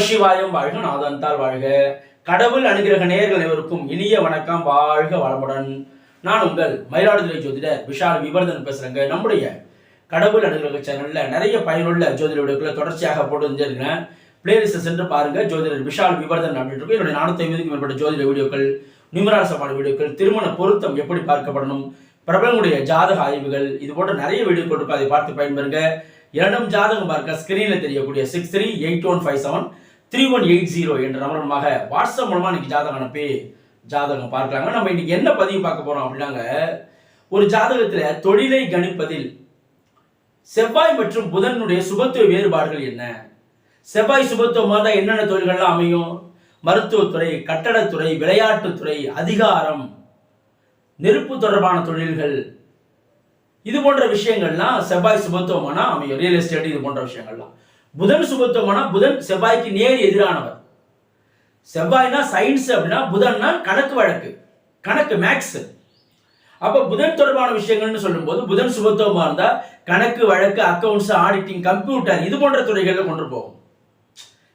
நமசிவாயம் வாழ்க நாதந்தால் வாழ்க. கடவுள் அனுகிரக நேர்கள் அனைவருக்கும் இனிய வணக்கம் வாழ்க வளமுடன். நான் உங்கள் மயிலாடுதுறை ஜோதிடர் விஷால் விவர்தன் பேசுறேங்க. நம்முடைய கடவுள் அனுகிரக சேனல்ல நிறைய பயனுள்ள ஜோதிட வீடியோக்களை தொடர்ச்சியாக போட்டு வந்துருக்கிறேன். பிளேலிஸ்ட் சென்று பாருங்க. ஜோதிடர் விஷால் விவர்தன் அப்படின்னு இருக்கும் என்னுடைய நானூத்தி மேற்பட்ட ஜோதிட வீடியோக்கள் நிமராசமான வீடியோக்கள் திருமண பொருத்தம் எப்படி பார்க்கப்படணும் பிரபலங்களுடைய ஜாதக ஆய்வுகள் இது போன்ற நிறைய வீடியோ கொடுப்போம் அதை பார்த்து பயன்பெறுங்க. இரண்டும் ஜாதகம் பார்க்க ஸ்கிரீனில் தெரியக்கூடிய six three eight one five seven three one eight zero என்ற நம்பர் மூலமாக வாட்ஸ்அப் மூலமாக இன்னைக்கு ஜாதகம் அனுப்பி ஜாதகம் பார்க்கலாங்க. நம்ம இன்னைக்கு என்ன பதிவு பார்க்க போறோம் அப்படின்னாங்க. ஒரு ஜாதகத்தில் தொழிலை கணிப்பதில் செவ்வாய் மற்றும் புதனுடைய சுபத்துவ வேறுபாடுகள் என்ன? செவ்வாய் சுபத்துவமாக இருந்தால் என்னென்ன தொழில்கள்லாம் அமையும்? மருத்துவத்துறை கட்டடத்துறை விளையாட்டுத்துறை அதிகாரம் நெருப்பு தொடர்பான தொழில்கள் இது போன்ற விஷயங்கள்லாம் செவ்வாய் சுபத்துவமானா அமையும். ரியல் எஸ்டேட் இது போன்ற விஷயங்கள்லாம். புதன் சுபத்துவம்னா புதன் செவ்வாய்க்கு நேர் எதிரானவர். செவ்வாய்னா சயின்ஸ் அப்படின்னா புதன்னா கணக்கு வழக்கு கணக்கு மேக்ஸ் அப்ப புதன் தொடர்பான விஷயங்கள்னு சொல்லும்போது புதன் சுபத்துவமா இருந்தா கணக்கு வழக்கு அக்கௌண்ட்ஸ் ஆடிட்டிங் கம்ப்யூட்டர் இது போன்ற துறைகளில் கொண்டு போகும்.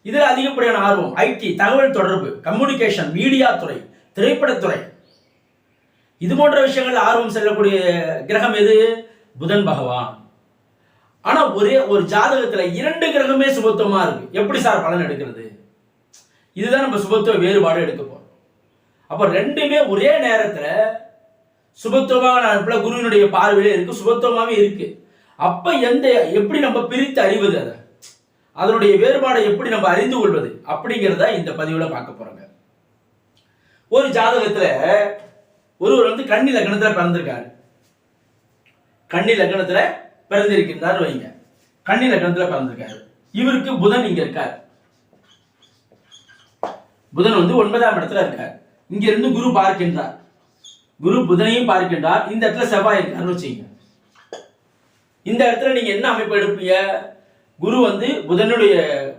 இதுல அதிகப்படியான ஆர்வம் ஐடி தகவல் தொடர்பு கம்யூனிகேஷன் மீடியா துறை திரைப்படத்துறை இது போன்ற விஷயங்கள் ஆர்வம் செல்லக்கூடிய கிரகம் எது? புதன் பகவான். ஆனா ஒரே ஒரு ஜாதகத்துல இரண்டு கிரகமே சுபத்துவமா இருக்கு. எப்படி சார் பலன் எடுக்கிறது? இதுதான் நம்ம சுபத்துவ வேறுபாடு எடுக்க போறோம். அப்ப ரெண்டுமே ஒரே நேரத்துல சுபத்துவமாக அனுப்பல குருவினுடைய பார்வையிலே இருக்கு சுபத்துவமாவே இருக்கு. அப்ப எந்த எப்படி நம்ம பிரித்து அறிவது அதை? அதனுடைய வேறுபாடை எப்படி நம்ம அறிந்து கொள்வது? அப்படிங்கிறத இந்த பதிவுல பார்க்க போறோங்க. ஒரு ஜாதகத்துல ஒருவர் வந்து கன்னி லக்னத்துல பிறந்திருக்காரு. கன்னி லக்னத்துல பிறந்திருக்கின்றார் வைங்க. கன்னி லக்னத்துல பிறந்திருக்காரு. இவருக்கு புதன் இங்க இருக்கார். புதன் வந்து ஒன்பதாம் இடத்துல இருக்கார். இங்க இருந்து குரு பார்க்கின்றார். குரு புதனையும் பார்க்கின்றார். இந்த இடத்துல செவ்வாய் இருக்காருன்னு வச்சுங்க. இந்த இடத்துல நீங்க என்ன அமைப்பு எடுப்பீங்க? குரு வந்து புதனுடைய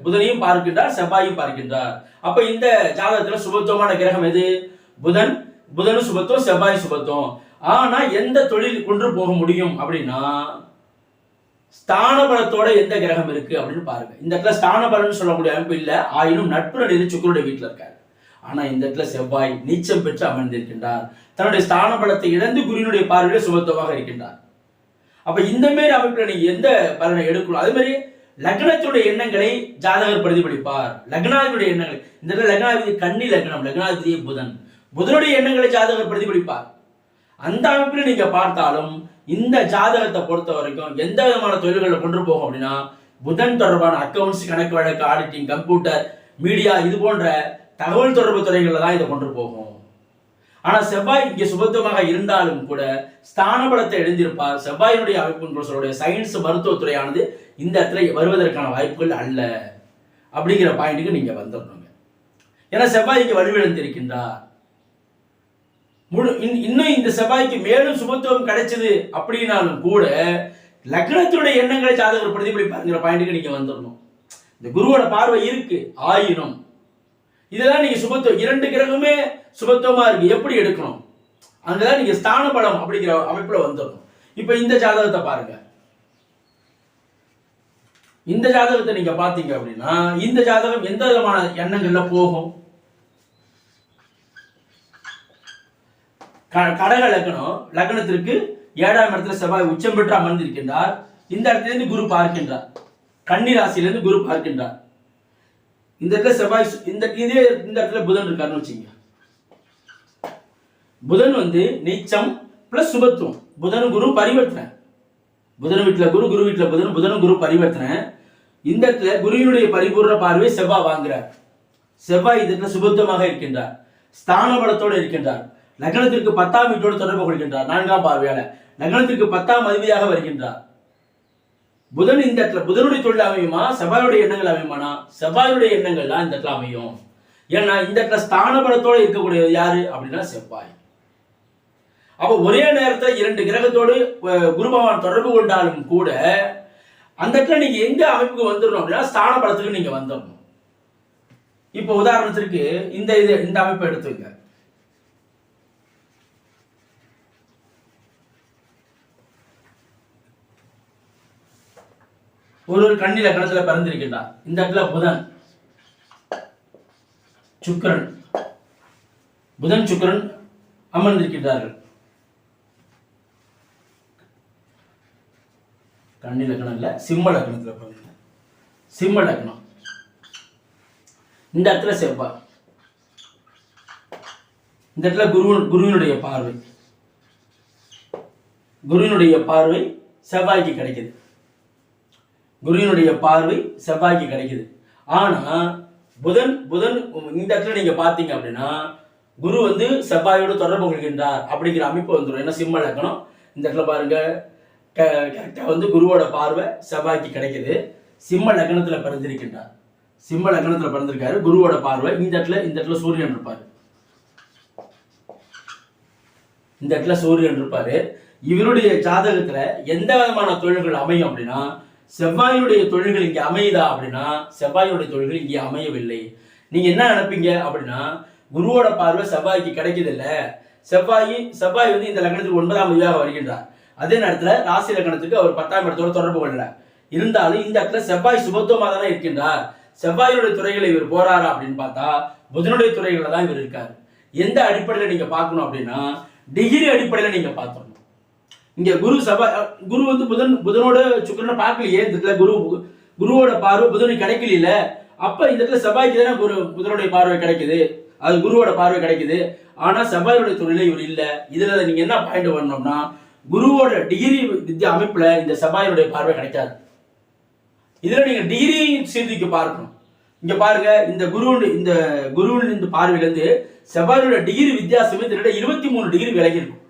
புதனையும் பார்க்கின்றார் செவ்வாயும் பார்க்கின்றார். அப்ப இந்த ஜாதகத்துல சுபத்துவமான கிரகம் எது? புதன். புதனும் சுபத்துவம் செவ்வாய் சுபத்துவம். ஆனா எந்த தொழில் கொண்டு போக முடியும் அப்படின்னா ஸ்தானபலத்தோட எந்த கிரகம் இருக்கு அப்படின்னு பாருங்க. இந்த இடத்துல ஸ்தானபலம்னு சொல்லக்கூடிய அமைப்பு இல்லை. ஆயினும் நட்பு இருந்து சுக்கருடைய வீட்டில் இருக்காரு. ஆனா இந்த இடத்துல செவ்வாய் நீச்சம் பெற்று அமர்ந்திருக்கின்றார். தன்னுடைய ஸ்தானபலத்தை இழந்து குருவினுடைய பார்வையில சுபத்துவமாக இருக்கின்றார். அப்ப இந்த மாதிரி அமைப்புல நீங்க எந்த பலனை எடுக்கணும்? அதே மாதிரி லக்னத்துடைய எண்ணங்களை ஜாதகர் பிரதிபலிப்பார் லக்னாதிபதியுடைய எண்ணங்கள். இந்த இடத்துல லக்னாதிபதி கண்ணி லக்னம் லக்னாதிபதி புதன். புதனுடைய எண்ணங்களை ஜாதகர் பிரதிபலிப்பார். அந்த அமைப்பில் நீங்க பார்த்தாலும் இந்த ஜாதகத்தை பொறுத்த வரைக்கும் எந்த விதமான தொழில்களை கொண்டு போகும் அப்படின்னா புதன் தொடர்பான அக்கவுண்ட்ஸ் கணக்கு வழக்கு ஆடிட்டிங் கம்ப்யூட்டர் மீடியா இது போன்ற தகவல் தொடர்பு துறைகளில் தான் இதை கொண்டு போகும். ஆனால் செவ்வாய் இங்கே சுபத்துவமாக இருந்தாலும் கூட ஸ்தானபலத்தை எழுந்திருப்பார். செவ்வாயினுடைய அமைப்புடைய சயின்ஸ் மருத்துவத்துறையானது இந்த இடத்துல வருவதற்கான வாய்ப்புகள் அல்ல. அப்படிங்கிற பாயிண்ட்டுக்கு நீங்கள் வந்துடணுங்க. ஏன்னா செவ்வாய்க்கு வலுவிழந்திருக்கின்றார். முழு இன்னும் இந்த செவ்வாய்க்கு மேலும் சுபத்துவம் கிடைச்சது அப்படின்னாலும் கூட லக்னத்தினுடைய எண்ணங்களை ஜாதகர் பிரதிபலிப்பாருங்கிற பாயிண்ட்டுக்கு நீங்க வந்துடணும் இந்த குருவோட பார்வை இருக்கு ஆயினும். இதெல்லாம் நீங்க சுபத்துவம் இரண்டு கிரகமே சுபத்துவமா இருக்கு எப்படி எடுக்கணும்? அங்கதான் நீங்க ஸ்தான பலம் அப்படிங்கிற அமைப்புல வந்துடணும் இப்ப இந்த ஜாதகத்தை பாருங்க. இந்த ஜாதகத்தை நீங்க பாத்தீங்க அப்படின்னா இந்த ஜாதகம் எந்த விதமான எண்ணங்கள்ல போகும்? கடக லக்னம் லக்னத்திற்கு ஏழாம் இடத்துல செவ்வாய் உச்சம் பெற்று அமர்ந்திருக்கின்றார். இந்த இடத்திலிருந்து குரு பார்க்கின்றார். கன்னி ராசியிலிருந்து குரு பார்க்கின்றார். இந்த இடத்துல செவ்வாய் இந்த இதே இந்த இடத்துல புதன் இருக்காருன்னு வச்சுங்க புதன் வந்து நீச்சம் பிளஸ் சுபத்துவம். புதனும் குரு பரிவர்த்தனை. புதன் வீட்டில் குரு குரு வீட்டில் புதன் புதனும் குரு பரிவர்த்தனை. இந்த இடத்துல குருவினுடைய பரிபூர்ண பார்வை செவ்வாய் வாங்குறார். செவ்வாய் இந்த இடத்துல சுபத்துவமாக இருக்கின்றார். ஸ்தான பலத்தோடு இருக்கின்றார். லக்னத்திற்கு பத்தாம் வீட்டோடு தொடர்பு கொள்கின்றார். நான்காம் பார்வையால லக்னத்திற்கு பத்தாம் அதிபதியாக வருகின்றார். புதன் இந்த இடத்துல புதனுடைய தொழில் அமையுமா? செவ்வாயுடைய எண்ணங்கள் அமையுமானா? செவ்வாயுடைய எண்ணங்கள் தான் இந்த இடத்துல அமையும். ஏன்னா இந்த இடத்துல ஸ்தான பலத்தோடு இருக்கக்கூடியது யாரு? அப்படின்னா செவ்வாய். அப்போ ஒரே நேரத்தில் இரண்டு கிரகத்தோடு குரு பகவான் தொடர்பு கொண்டாலும் கூட அந்த இடத்துல நீங்க எங்க அமைப்புக்கு வந்துடணும் அப்படின்னா ஸ்தான பலத்துக்கு நீங்க வந்துடணும். இப்போ உதாரணத்திற்கு இந்த இது இந்த அமைப்பை எடுத்துங்க ஒருவர் கண்ணில கணத்துல பிறந்திருக்கின்றார் இந்த இடத்துல புதன். சுக்கிரன். புதன் சுக்கிரன் அமர்ந்திருக்கின்றார்கள். கன்னி லக்னம் இல்ல சிம்ம லக்னத்துல பிறந்த சிம்ம லக்னம் இந்த இடத்துல செவ்வாய் இந்த இடத்துல குரு குருவினுடைய பார்வை. குருவினுடைய பார்வை செவ்வாய்க்கு கிடைக்குது. குருவினுடைய பார்வை செவ்வாய்க்கு கிடைக்குது. ஆனா புதன் புதன் இந்த இடத்துல நீங்க பாத்தீங்க அப்படின்னா குரு வந்து செவ்வாயோடு தொடர்பு கொள்கின்றார் அப்படிங்கிற அமைப்பு வந்துடும் ஏன்னா சிம்ம லக்னம் இந்த இடத்துல பாருங்க. கரெக்டாக வந்து குருவோட பார்வை செவ்வாய்க்கு கிடைக்குது. சிம்ம லக்னத்தில் பிறந்திருக்கின்றார். சிம்ம லக்னத்தில் பிறந்திருக்காரு. குருவோட பார்வை இந்த இடத்துல இந்த இடத்துல சூரியன் இருப்பார். இந்த இடத்துல சூரியன் இருப்பார். இவருடைய ஜாதகத்தில் எந்த விதமான தொழில்கள் அமையும் அப்படின்னா செவ்வாயுடைய தொழில்கள் இங்கே அமையுதா அப்படின்னா செவ்வாயுடைய தொழில்கள் இங்கே அமையவில்லை. நீங்க என்ன நினைப்பீங்க அப்படின்னா குருவோட பார்வை செவ்வாய்க்கு கிடைக்குது இல்ல செவ்வாய் செவ்வாய் வந்து இந்த லக்னத்துக்கு ஒன்பதாம் விதியாக வருகின்றார். அதே நேரத்துல ராசி லக்னத்துக்கு அவர் பத்தாம் இடத்தோட தொடர்பு கொள்ளல. இருந்தாலும் இந்த இடத்துல செவ்வாய் சுபத்துவமாக தானே இருக்கின்றார். செவ்வாயுடைய துறைகளை இவர் போறாரா அப்படின்னு பார்த்தா புதனுடைய துறைகளில் தான் இவர் இருக்கார். எந்த அடிப்படையில் நீங்க பார்க்கணும் அப்படின்னா டிகிரி அடிப்படையில் நீங்க பார்க்கணும் இங்க குரு சபா குரு வந்து புதன் புதனோட சுக்கரனை பார்க்கலையே. இந்த இடத்துல குரு குருவோட பார்வை புதனுக்கு கிடைக்கல அப்ப இந்த இடத்துல செவ்வாய்க்கு தானே குரு புதனுடைய பார்வை கிடைக்குது. அது குருவோட பார்வை கிடைக்குது. ஆனா செவ்வாயோட தொழில இவர் இல்லை. இதுல நீங்க என்ன பாயிண்ட் பண்ணோம்னா குருவோட டிகிரி வித்யா அமைப்புல இந்த செவ்வாயுடைய பார்வை கிடைக்காது. இதுல நீங்க டிகிரி சீர்திக்கு பார்க்கணும். இங்க பாருங்க இந்த குரு இந்த குருவின் இந்த பார்வையிலிருந்து செவ்வாயோட டிகிரி வித்தியாசமே இதோட இருபத்தி மூணு டிகிரி விலகி இருக்கும்.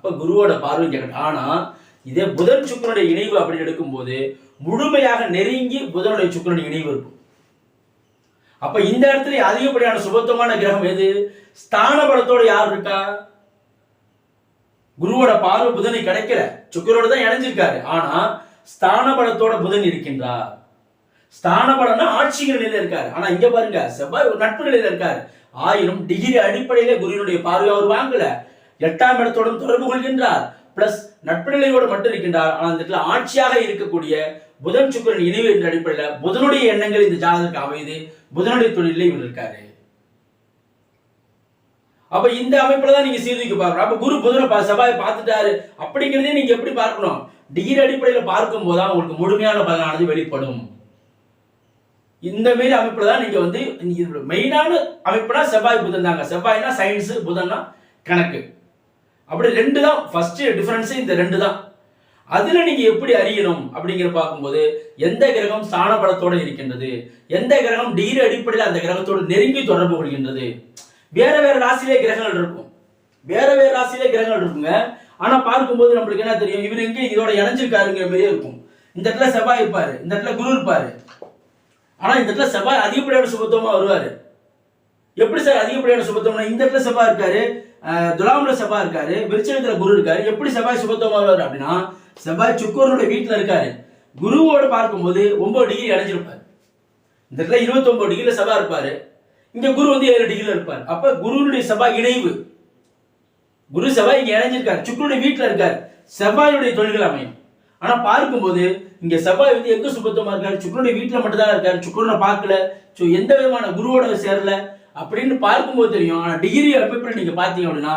அப்ப குருவோட பார்வை கேட்கணும் ஆனா இதே புதன் சுக்கரனுடைய இணைவு அப்படின்னு எடுக்கும்போது முழுமையாக நெருங்கி புதனுடைய சுக்கரனுடைய இணைவு இருக்கும். அப்ப இந்த இடத்துல அதிகப்படியான சுபத்துவமான கிரகம் எது? ஸ்தான பலத்தோட யார் இருக்கா? குருவோட பார்வை புதனை கிடைக்கல. சுக்கரோட தான் இணைஞ்சிருக்காரு. ஆனா ஸ்தான பலத்தோட புதன் இருக்கின்றார். ஸ்தான பலம்னா ஆட்சிகள் நிலையில இருக்காரு. ஆனா இங்க பாருங்க செவ்வாய் ஒரு நட்பு நிலையில இருக்காரு. ஆயிரம் டிகிரி அடிப்படையில குருவினுடைய பார்வை அவர் வாங்கல. எட்டாம் இடத்தோடும் தொடர்பு கொள்கின்றார். பிளஸ் நட்பு நிலையோடு மட்டும் இருக்கின்றார். ஆனால் அந்த இடத்துல ஆட்சியாக இருக்கக்கூடிய புதன் சுக்கரன் இணைவு என்ற அடிப்படையில் புதனுடைய எண்ணங்கள் இந்த ஜாதகத்துக்கு அமையுது. புதனுடைய தொழிலே இவர் இருக்காரு. அப்ப இந்த அமைப்புல தான் நீங்க சீர்திக்கு பார்க்கணும். அப்ப குரு புதனை செவ்வாய் பார்த்துட்டாரு அப்படிங்கிறதே நீங்க எப்படி பார்க்கணும்? டிகிரி அடிப்படையில் பார்க்கும் போதுதான் உங்களுக்கு முழுமையான பலனானது வெளிப்படும். இந்த மாரி அமைப்புல தான் நீங்க வந்து மெயினான அமைப்புனா செவ்வாய் புதன் தாங்க. செவ்வாய்னா சயின்ஸ் புதன்னா கணக்கு. அப்படி ரெண்டு தான் ஃபர்ஸ்ட் டிஃபரன்ஸே இந்த ரெண்டு தான் அதில் நீங்கள் எப்படி அறியணும் அப்படிங்கிற பார்க்கும்போது எந்த கிரகம் ஸ்தான பலத்தோடு இருக்கின்றது? எந்த கிரகம் டிகிரி அடிப்படையில் அந்த கிரகத்தோடு நெருங்கி தொடர்பு கொள்கின்றது? வேற வேற ராசியிலே கிரகங்கள் இருக்கும். வேற வேற ராசியிலே கிரகங்கள் இருக்குங்க. ஆனால் பார்க்கும்போது நம்மளுக்கு என்ன தெரியும்? இவர் எங்கே இதோட இணைஞ்சிருக்காருங்கிற மாதிரியே இருக்கும். இந்த இடத்துல செவ்வாய் இருப்பாரு. இந்த இடத்துல குரு இருப்பாரு. ஆனால் இந்த இடத்துல செவ்வாய் அதிகப்படியான சுபத்துவமாக வருவார். எப்படி சார் அதிகப்படியான சுபத்துவம்னா இந்த இடத்துல செவ்வாய் இருக்காரு. துலாமுல செவ்வாய் இருக்காரு விருச்சகத்துல குரு இருக்காரு. எப்படி செவ்வாய் சுபத்துவமா வருவாரு அப்படின்னா செவ்வாய் சுக்கரனுடைய வீட்டுல இருக்காரு. குருவோடு பார்க்கும்போது ஒன்பது டிகிரி அடைஞ்சிருப்பாரு. இந்த இடத்துல இருபத்தி ஒன்பது டிகிரில செவ்வாய் இருப்பாரு. இங்க குரு வந்து ஏழு டிகிரில இருப்பார். அப்ப குருனுடைய செவ்வாய் இணைவு. குரு செவ்வாய் இங்க இணைஞ்சிருக்காரு. சுக்கரனுடைய வீட்டுல இருக்காரு. செவ்வாயுடைய தொழில்கள் அமையும். ஆனா பார்க்கும்போது இங்க செவ்வாய் வந்து எங்க சுபத்துவமா இருக்காரு? சுக்கரனுடைய வீட்டுல மட்டும்தான் இருக்காரு. சுக்கரனை பார்க்கல. எந்த விதமான குருவோட சேரல. அப்படின்னு பார்க்கும்போது தெரியும். ஆனால் டிகிரி அமைப்பில் நீங்க பார்த்தீங்க அப்படின்னா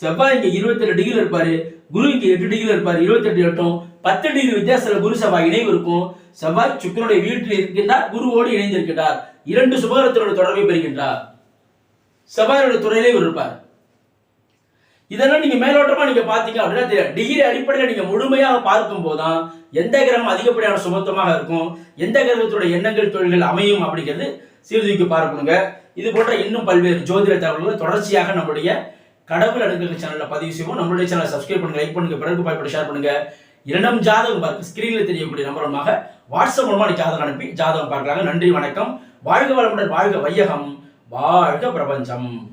செவ்வாய் இங்கே இருபத்தெட்டு டிகிரி இருப்பார். குரு இங்கே எட்டு டிகிரி இருப்பார். இருபத்தெட்டு எட்டும் பத்து டிகிரி வித்தியாசத்துல குரு செவ்வாய் இணைவு இருக்கும். செவ்வாய் சுக்கரனுடைய வீட்டில் இருக்கின்றார். குருவோடு இணைந்திருக்கின்றார். இரண்டு சுபகரத்தினோட தொடர்பை பெறுகின்றார். செவ்வாயோட துறையிலே இவர் இருப்பார். இதெல்லாம் நீங்க மேலோட்டமா நீங்க பாத்தீங்க அப்படின்னா தெரியும் டிகிரி அடிப்படையில் நீங்க முழுமையாக பார்க்கும் போதுதான் எந்த கிரகம் அதிகப்படியான சுமத்தமாக இருக்கும் எந்த கிரகத்தோட எண்ணங்கள் தொழில்கள் அமையும் அப்படிங்கிறது சீர்தூக்கி பார்க்கணுங்க. இது போன்ற இன்னும் பல்வேறு ஜோதிட தகவல்கள் தொடர்ச்சியாக நம்முடைய கடவுள் அடுக்கல் சேனலில் பதிவு செய்வோம். நம்மளுடைய சேனலை சப்ஸ்கிரைப் பண்ணுங்க லைக் பண்ணுங்க பிறகு பயப்பட ஷேர் பண்ணுங்க. இரண்டும் ஜாதகம் பார்க்க ஸ்கிரீனில் தெரியக்கூடிய நம்பரமாக வாட்ஸ்அப் மூலமா ஜாதகம் அனுப்பி ஜாதகம் பார்க்கலாங்க நன்றி வணக்கம். வாழ்க வளமுடன் வாழ்க வையகம். வாழ்க பிரபஞ்சம்.